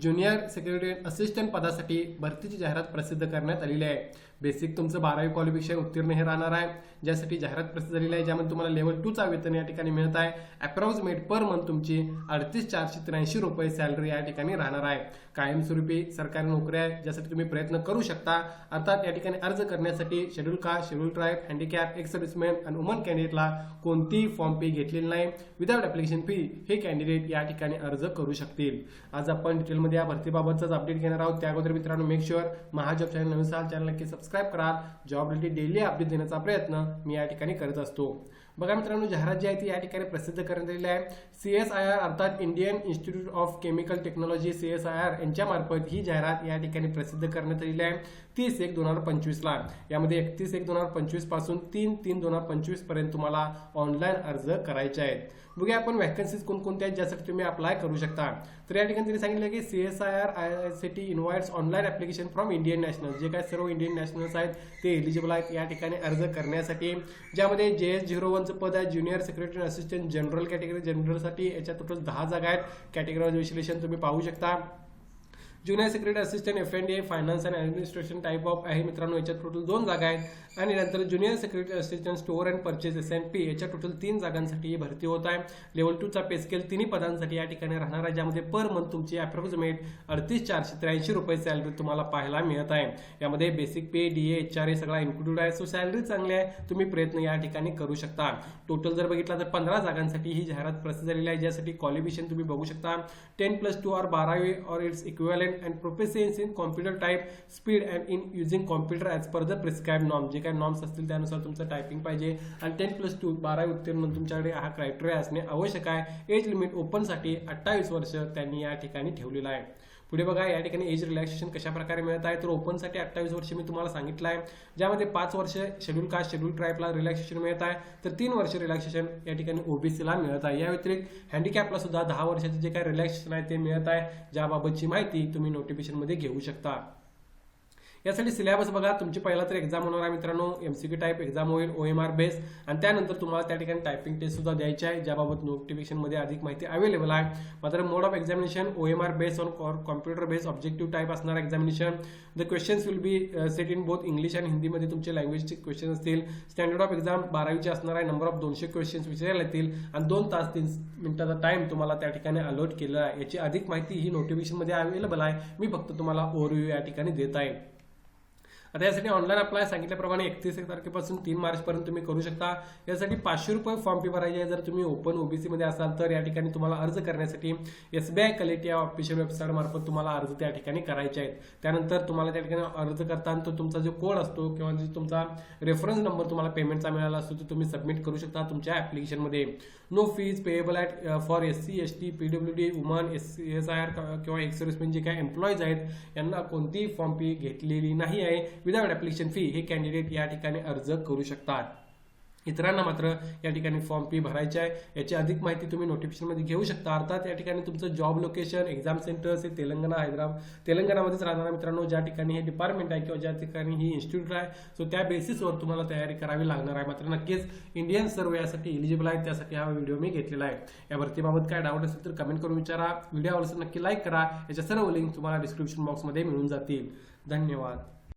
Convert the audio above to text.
Junior secretary assistant पदासाठी भरतीची जाहिरात प्रसिद्ध करण्यात आलेली आहे. बेसिक तुमचं बारावी क्वालिफिकेशन उत्तीर्ण हे राहणार आहे. ज्यासाठी जाहिरात प्रसिद्ध झालेली आहे ज्यामध्ये तुम्हाला लेवल टूचा वेतन या ठिकाणी मिळत आहे. अप्रॉक्सिमेट पर मंथ तुमची अडतीस चारशे त्र्याऐंशी रुपये सॅलरी या ठिकाणी राहणार आहे. कायमस्वरूपी सरकारी नोकरी आहे ज्यासाठी तुम्ही प्रयत्न करू शकता. अर्थात या ठिकाणी अर्ज करण्यासाठी schedule caste schedule tribe handicap ex serviceman आणि वुमन कॅन्डिडेटला कोणतीही फॉर्म फी घेतलेली नाही. विदाउट ॲप्लिकेशन फी हे कॅन्डिडेट या ठिकाणी अर्ज करू शकतील. आज आपण डिटेलमध्ये या भरतीबाबतचाच अपडेट घेणार आहोत. त्या अगोदर मित्रांनो मेक शुअर महाजॉब चॅनल नवीन साल चॅनल नक्की सबस्क्राईब करा. जॉब रिलेटेड डेली अपडेट देण्याचा प्रयत्न मी या ठिकाणी करत असतो. बघा मित्रांनो जाहिरात जी आहे ती या ठिकाणी प्रसिद्ध करण्यात आलेली आहे. सी एस आय आर अर्थात Indian Institute of Chemical Technology C S I R यांच्यामार्फत ही जाहिरात या ठिकाणी प्रसिद्ध करण्यात आलेली आहे. तीस एक दोन हजार पंचवीसला. यामध्ये एकतीस एक दोन हजार पंचवीसपासून तीन तीन दोन हजार पंचवीसपर्यंत तुम्हाला ऑनलाईन अर्ज करायचे आहेत. बघूया आपण व्हॅकन्सीज कोणकोणत्या आहेत ज्यासाठी तुम्ही अप्लाय करू शकता. तर या ठिकाणी त्यांनी सांगितलं की C S I R I I C T invites online application from Indian national जे काय सर्व इंडियन नॅशनल्स आहेत ते एलिजिबल आहेत या ठिकाणी अर्ज करण्यासाठी. ज्यामध्ये जे एस झिरो वन वनचं पद आहे. Junior secretary assistant general category जनरलसाठी याच्या टोटल दहा जागा आहेत. कॅटेगरी विश्लेषण तुम्ही पाहू शकता. Junior secretary assistant F N D finance and administration type of आहे मित्रांनो याच्यात टोटल दोन जागा आहेत. आणि नंतर junior secretary assistant store and purchase S N P याच्या टोटल तीन जागांसाठी भरती होत आहे. लेवल टूचा पे स्केल तिन्ही पदांसाठी या ठिकाणी राहणार आहे ज्यामध्ये पर मंथ तुमची अप्रॉक्सिमेट अडतीस चारशे त्र्याऐंशी रुपये सॅलरी तुम्हाला पाहायला मिळत आहे. यामध्ये basic pay D H R हे सगळा इन्क्लुडेड आहे. सो सॅलरी चांगली आहे तुम्ही प्रयत्न या ठिकाणी करू शकता. टोटल जर बघितला तर पंधरा जागांसाठी ही जाहिरात प्रसिद्ध झालेली आहे ज्यासाठी क्वालिफिकेशन तुम्ही बघू शकता. टेन प्लस टू ऑर बारावी or its equivalent equivalent and proficiency in computer type speed and in using computer as per the prescribe norm जे काही नॉर्म्स असतील त्यानुसार तुमचं टायपिंग पाहिजे. आणि टेन प्लस टू बारावी उत्तीर्ण तुमच्याकडे हा क्रायटेरिया असणे आवश्यक आहे. एज लिमिट ओपनसाठी अठ्ठावीस वर्ष त्यांनी या ठिकाणी ठेवलेलं आहे. पुढे बघा या ठिकाणी एज रिलॅक्सेशन कशा प्रकारे मिळत आहे? तर ओपनसाठी अठ्ठावीस वर्ष मी तुम्हाला सांगितलं आहे. ज्यामध्ये पाच वर्ष शेड्यूल कास्ट शेड्यूल ट्राईबला रिलॅक्सेशन मिळत आहे. तर तीन वर्ष रिलॅक्सेशन या ठिकाणी ओबीसीला मिळत आहे. या व्यतिरिक्त हँडिकॅपला सुद्धा दहा वर्षाचे जे काही रिलॅक्सेशन आहे ते मिळत आहे. ज्याबाबतची माहिती तुम्ही नोटिफिकेशनमध्ये घेऊ शकता. यासाठी सिलेबस बघा. तुमची पहिला तर एक्झाम होणार आहे मित्रांनो. एमसीक्यू टाईप एक्झाम होईल ओ एम आर बेस आणि त्यानंतर तुम्हाला त्या ठिकाणी टायपिंग टेस्ट सुद्धा द्यायची आहे ज्याबाबत नोटिफिकेशनमध्ये अधिक माहिती अवेलेबल आहे. मात्र mode of examination O M R base on computer base objective type असणार examination the questions will be set in both English आणि हिंदीमध्ये तुमचे लँग्वेजचे क्वेश्चन असतील. स्टँडर्ड ऑफ एक्झाम बारावीचे असणार आहे. नंबर ऑफ दोनशे क्वेश्चन्स विचारायला येतील. आणि दोन तास तीन मिनिटाचा टाइम तुम्हाला त्या ठिकाणी अलॉट केलेला आहे. याची अधिक माहिती ही नोटिफिकेशनमध्ये अवेलेबल आहे. मी फक्त तुम्हाला ओव्हरव्ह्यू या ठिकाणी देत आहे. आता यासाठी ऑनलाईन अप्लाय सांगितल्याप्रमाणे एकतीस तारखेपासून तीन मार्च पर्यंत तुम्ही करू शकता. यासाठी पाचशे रुपये फॉर्म फी भरायची आहे. जर तुम्ही ओपन ओबीसी मध्ये असाल तर या ठिकाणी तुम्हाला अर्ज करण्यासाठी एसबीआय कलेक्ट या ऑफिशियल वेबसाईट मार्फत तुम्हाला अर्ज त्या ठिकाणी करायचे आहेत. त्यानंतर तुम्हाला त्या ठिकाणी अर्ज करताना तो तुमचा जो कोड असतो किंवा जो तुमचा रेफरन्स नंबर तुम्हाला पेमेंटचा मिळाला असतो तो तुम्ही सबमिट करू शकता तुमच्या ॲप्लिकेशनमध्ये no fees payable at for S C S T PW D woman S C S I R किंवा एक्स सर्व्हिसमेन जे काही एम्प्लॉईज आहेत यांना कोणतीही फॉर्म फी घेतलेली नाही आहे. विदाउट ॲप्लिकेशन फी हे कॅन्डिडेट या ठिकाणी अर्ज करू शकतात. इतरांना मात्र या ठिकाणी फॉर्म फी भरायची आहे. याची अधिक माहिती तुम्ही नोटिफिकेशनमध्ये घेऊ शकता. अर्थात या ठिकाणी तुमचं जॉब लोकेशन एक्झाम सेंटर्स हे तेलंगणा हैदराबाद तेलंगणामध्येच राहणार मित्रांनो ज्या ठिकाणी हे डिपार्टमेंट आहे किंवा ज्या ठिकाणी ही इन्स्टिट्यूट आहे सो त्या बेसिसवर तुम्हाला तयारी करावी लागणार आहे. मात्र नक्कीच इंडियन सर्व यासाठी एलिजिबल आहे त्यासाठी हा व्हिडिओ मी घेतलेला आहे. या भरतीबाबत काय डाऊट असेल तर कमेंट करून विचारा. व्हिडिओ आवडला नक्की लाईक करा. याच्या सर्व लिंक तुम्हाला डिस्क्रिप्शन बॉक्समध्ये मिळून जातील. धन्यवाद.